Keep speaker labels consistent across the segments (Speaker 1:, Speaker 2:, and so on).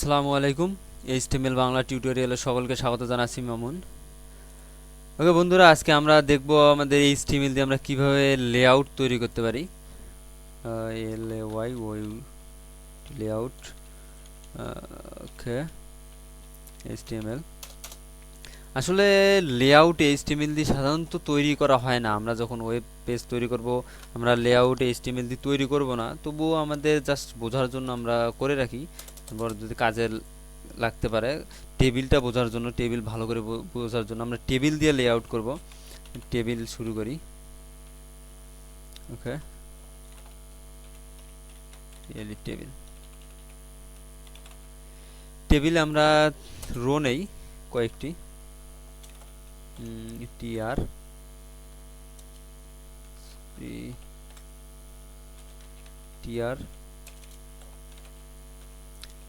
Speaker 1: আসসালামু আলাইকুম, এইচটিএমএল বাংলা টিউটোরিয়ালে সকলকে স্বাগত জানাচ্ছি মামুন। ওকে বন্ধুরা, আজকে আমরা দেখব আমাদের এইচটিএমএল দিয়ে আমরা কীভাবে লেআউট তৈরি করতে পারি। এল এ ওয়াই ওই লেআউট ওকে এইচটিএমএল। আসলে লেআউট এইচটিএমএল দিয়ে সাধারণত তৈরি করা হয় না। আমরা যখন ওয়েব পেজ তৈরি করব, আমরা লেআউট এইচটিএমএল দিয়ে তৈরি করব না, তবুও আমাদের জাস্ট বোঝার জন্য আমরা করে রাখি। তারপর যদি কাজে লাগতে পারে, টেবিলটা বোঝার জন্য, টেবিল ভালো করে বোঝার জন্য আমরা টেবিল দিয়ে লেআউট করব। টেবিল শুরু করি। ওকে টেবিল টেবিল আমরা রো নেই, কয়েকটি। টিআর টিআর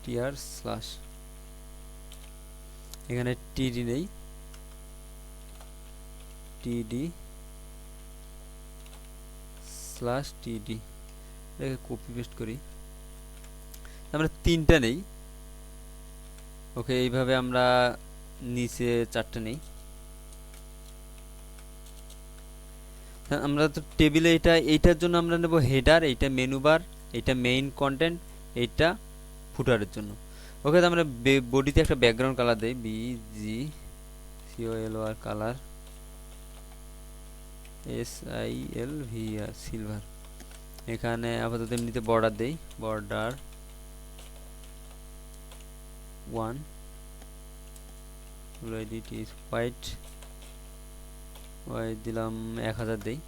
Speaker 1: টিআর স্ল্যাশ এখানে টিডি নেই টিডি স্ল্যাশ টিডি এটাকে কপি পেস্ট করি। আমরা তিনটা নেই। ওকে, এইভাবে আমরা নিচে চারটে নেই। আমরা তো টেবিলে এটা, এইটার জন্য আমরা নেব হেডার এইটা মেনু বার এইটা মেইন কন্টেন্ট এইটা ফুটারের জন্য। ওকে, তো আমরা বডিতে একটা ব্যাকগ্রাউন্ড কালার দেই। B G CO L R colour S I L V R silver এখানে আপাতত এমনিতে বর্ডার দেই। Border one edit is white white দিলাম এক হাজার দেই।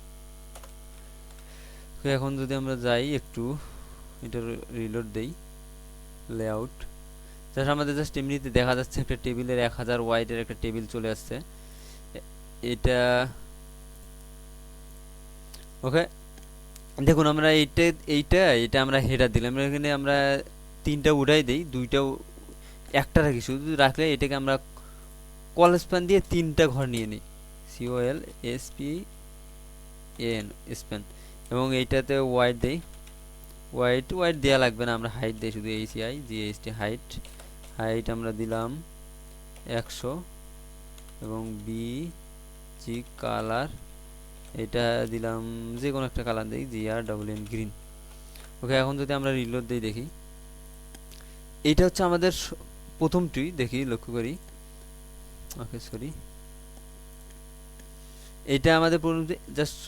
Speaker 1: এখন যদি আমরা যাই একটু এটা রিলোড দেই। লেআউট জাস্ট আমাদের জাস্ট এমনিতে দেখা যাচ্ছে একটা টেবিলের এক হাজার ওয়াইডের একটা টেবিল চলে আসছে। এটা ওকে, দেখুন আমরা এইটা এইটা, এটা আমরা হেডার দিলাম। এখানে আমরা তিনটা উড়াই দিই, দুইটা একটা রাখি। শুধু রাখলে এটাকে আমরা কল স্প্যান দিয়ে তিনটা ঘর নিয়ে নিই। CO L S P N span এবং এইটাতে ওয়াইড দেই। হোয়াইট হোয়াইট দেওয়া লাগবে না, আমরা হাইট দিই শুধু এইচআই জিএসটি হাইট হাইট আমরা দিলাম একশো এবং বি জি কালার এটা দিলাম যে কোনো একটা কালার দিই G R double N green okay এখন যদি আমরা রিলোড দিই দেখি এইটা হচ্ছে আমাদের প্রথমটি দেখি, লক্ষ্য করি। ওকে সরি এটা আমাদের জাস্ট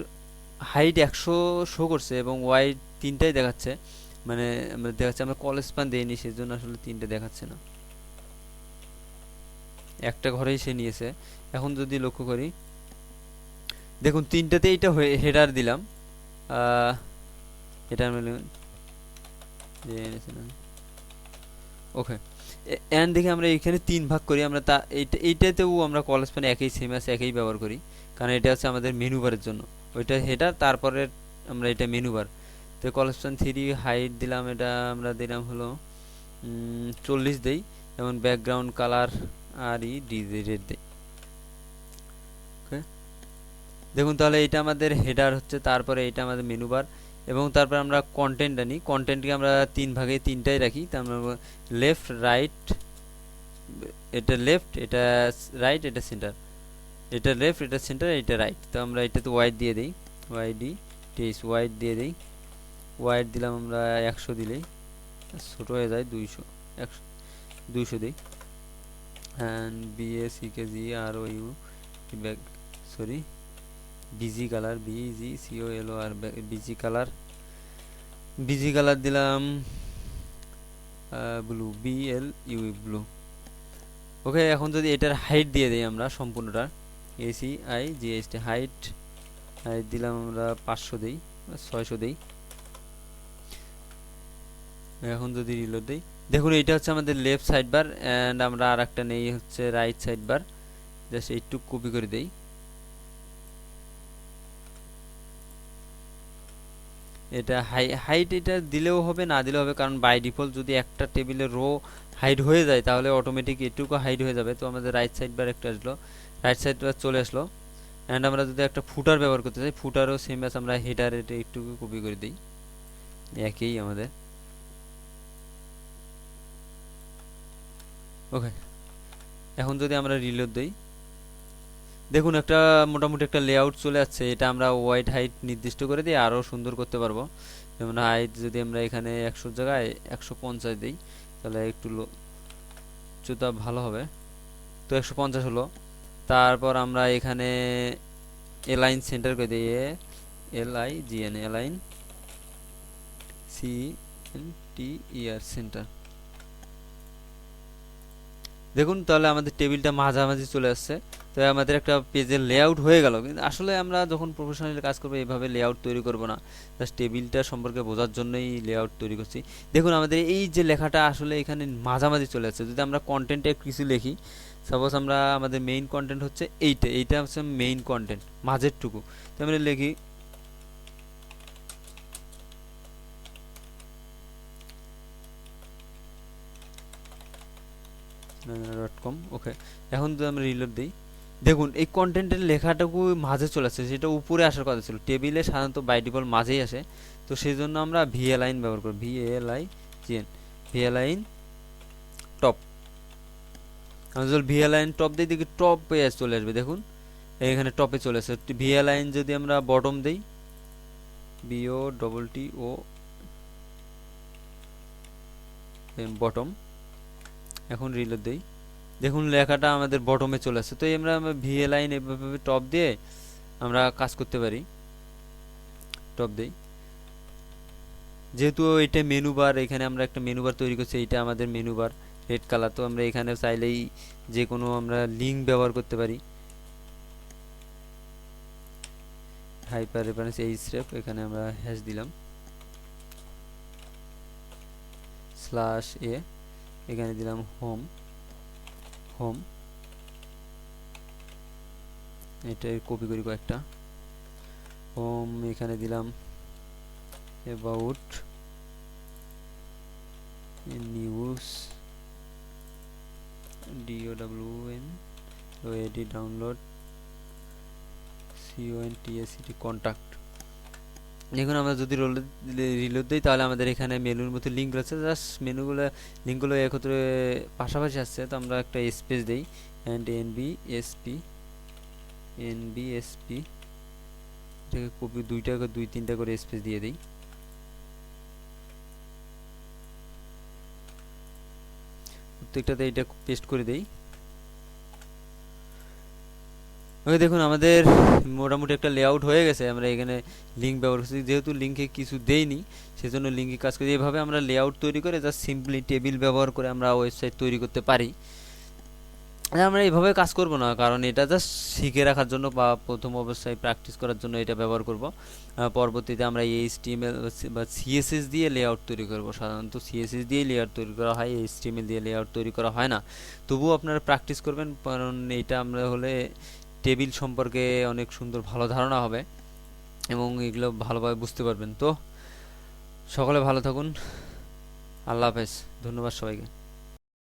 Speaker 1: হাইট একশো শো করছে এবং ওয়াইড তিনটাই দেখাচ্ছে। মানে আমরা দেখাচ্ছে, আমরা কল স্পান দেইনি, সেজন্য আসলে তিনটে দেখাচ্ছে না। একটা ঘরেই সে নিয়েছে। এখন যদি লক্ষ্য করি, দেখুন তিনটাতে এইটা হেডার দিলাম। আমরা ওকে এন্ড দেখে আমরা এখানে তিন ভাগ করি, আমরা তা, এইটা, এইটাতেও আমরা কল স্পান একই সেম আছে একই ব্যবহার করি। কারণ এটা হচ্ছে আমাদের মেনু বারের জন্য। ওইটা হেডার তারপরে আমরা এটা মেনু বার তো কলস্টন থ্রি হাইট দিলাম, এটা আমরা দিলাম হলো চল্লিশ দেই। এবং background colour R E DJ red দেই। ওকে দেখুন তাহলে এটা আমাদের হেডার হচ্ছে, তারপরে এটা আমাদের মেনু বার এবং তারপর আমরা কন্টেন্ট আনি কন্টেন্টকে আমরা তিন ভাগে, তিনটাই রাখি। তার লেফট রাইট এটা লেফট এটা রাইট এটা সেন্টার এটা লেফট এটা সেন্টার এটা রাইট তো আমরা এটাতে ওয়াইড দিয়ে দিই। ওয়াইডি টেস ওয়াইড দিয়ে দিই। ওয়াইড দিলাম আমরা একশো দিলেই। ছোটো হয়ে যায় দুইশো, একশো, দুইশো দিই। And BAC KG R O U back sorry BG colour BG CO L R BG colour BG colour দিলাম blue B L U blue okay এখন যদি এটার হাইট দিয়ে দিই আমরা সম্পূর্ণটা AC I GST height height দিলাম আমরা পাঁচশো দিই, ছয়শো দিই। এখন যদি রিলোড দিই, দেখুন এইটা হচ্ছে আমাদের লেফট সাইড বার অ্যান্ড আমরা আর একটা নেই হচ্ছে রাইট সাইড বার জাস্ট এইটুক কপি করে দেই। এটা হাই হাইট এটা দিলেও হবে, না দিলেও হবে, কারণ বাই ডিফল্ট যদি একটা টেবিলের রো হাইট হয়ে যায়, তাহলে অটোমেটিক এটুকু হাইট হয়ে যাবে। তো আমাদের রাইট সাইড বার একটা আসলো। রাইট সাইড বার চলে আসলো। অ্যান্ড আমরা যদি একটা ফুটার ব্যবহার করতে চাই ফুটারও সেম আছে আমরা হেডার এটা একটু কপি করে দিই। একই আমাদের। ওকে এখন যদি আমরা রিলোড দেই, দেখুন একটা মোটামুটি একটা লেআউট চলে আসছে। এটা আমরা ওয়াইড হাইট নির্দিষ্ট করে দিয়ে আরও সুন্দর করতে পারব। যেমন হাইট যদি আমরা এখানে একশোর জায়গায় একশো পঞ্চাশ দিই তাহলে একটু চুতা ভালো হবে। তো একশো পঞ্চাশ হলো। তারপর আমরা এখানে এলাইন সেন্টার করে দিয়ে L I G N align C N T E R centre দেখুন, তাহলে আমাদের টেবিলটা মাঝামাঝি চলে আসছে। তো আমাদের একটা পেজের লেআউট হয়ে গেল। কিন্তু আসলে আমরা যখন প্রফেশনালি কাজ করব, এভাবে লেআউট তৈরি করব না। জাস্ট টেবিলটা সম্পর্কে বোঝার জন্যই লেআউট তৈরি করছি। দেখুন, আমাদের এই যে লেখাটা আসলে এখানে মাঝামাঝি চলে আসছে। যদি আমরা কন্টেন্টে কিছু লিখি সাপোজ আমরা আমাদের মেইন কন্টেন্ট হচ্ছে এইটা। এইটা হচ্ছে মেইন কন্টেন্ট মাঝেরটুকু। তো আমরা লিখি ডট কম ওকে এখন যদি আমরা রিলোড দিই, দেখুন, এই কন্টেন্টের লেখাটুকু মাঝে চলে আসছে, সেটা উপরে আসার কথা ছিল। টেবিলে সাধারণত বাই ডিফল্ট মাঝেই আসে। তো সেই জন্য আমরা ভিএলাইন ব্যবহার করি। ভিএলআই জিএন ভিএলাইন টপ আমরা যদি ভিএলাইন টপ দিই, দেখি টপ পেয়ে চলে আসবে, দেখুন। এখানে টপে চলে আসে। ভিএলাইন যদি আমরা বটম দেই BO double T O bottom এখন রিলোড দেই। দেখুন, লেখাটা আমাদের বটমে চলে আসছে তো আমরা ভিএ লাইন এভাবে টপ দিয়ে আমরা কাজ করতে পারি। টপ দেই। যেহেতু এটা মেনু বার এখানে আমরা একটা মেনু বার তৈরি করছি এটা আমাদের মেনু বার রেড কালার তো আমরা এখানে চাইলেই যে কোনো আমরা লিঙ্ক ব্যবহার করতে পারি। হাইপার রেফারেন্স এই স্টেপ এখানে আমরা হ্যাশ দিলাম। স্ল্যাশ এ এখানে দিলাম হোম হোম এটা কপি করি কয়েকটা। হোম এখানে দিলাম about news DO W N OAD download CON TACT contact দেখুন, আমরা যদি রোল রিলোড দিই, তাহলে আমাদের এখানে মেনুর মতো লিঙ্ক রয়েছে। জাস্ট মেনুগুলো লিঙ্কগুলো একত্রে পাশাপাশি আসছে, তো আমরা একটা স্পেস দিই। And N B SP N B SP এটাকে কপি দুইটা করে, দুই, তিনটা করে স্পেস দিয়ে দিই। প্রত্যেকটাতে এটা পেস্ট করে দেই। ওকে দেখুন, আমাদের মোটামুটি একটা লেআউট হয়ে গেছে। আমরা এখানে লিঙ্ক ব্যবহার করছি। যেহেতু লিঙ্কে কিছু দেইনি, সেজন্য লিঙ্কে কাজ করি। এভাবে আমরা লেআউট তৈরি করে জাস্ট সিম্পলি টেবিল ব্যবহার করে আমরা ওয়েবসাইট তৈরি করতে পারি। আমরা এইভাবে কাজ করব না, কারণ এটা জাস্ট শিখে রাখার জন্য বা প্রথম অবস্থায় প্র্যাকটিস করার জন্য এটা ব্যবহার করব। পরবর্তীতে আমরা এই এইচটিএমএল বা সিএসএস দিয়ে লেআউট তৈরি করব। সাধারণত সিএসএস দিয়ে লেআউট তৈরি করা হয় এইচটিএমএল দিয়ে লেআউট তৈরি করা হয় না। তবুও আপনারা প্র্যাকটিস করবেন, কারণ এটা আমরা হলে টেবিল সম্পর্কে অনেক সুন্দর ভালো ধারণা হবে এবং এগুলো ভালোভাবে বুঝতে পারবেন। তো সকলে ভালো থাকুন। আল্লাহ হাফেজ। ধন্যবাদ সবাইকে।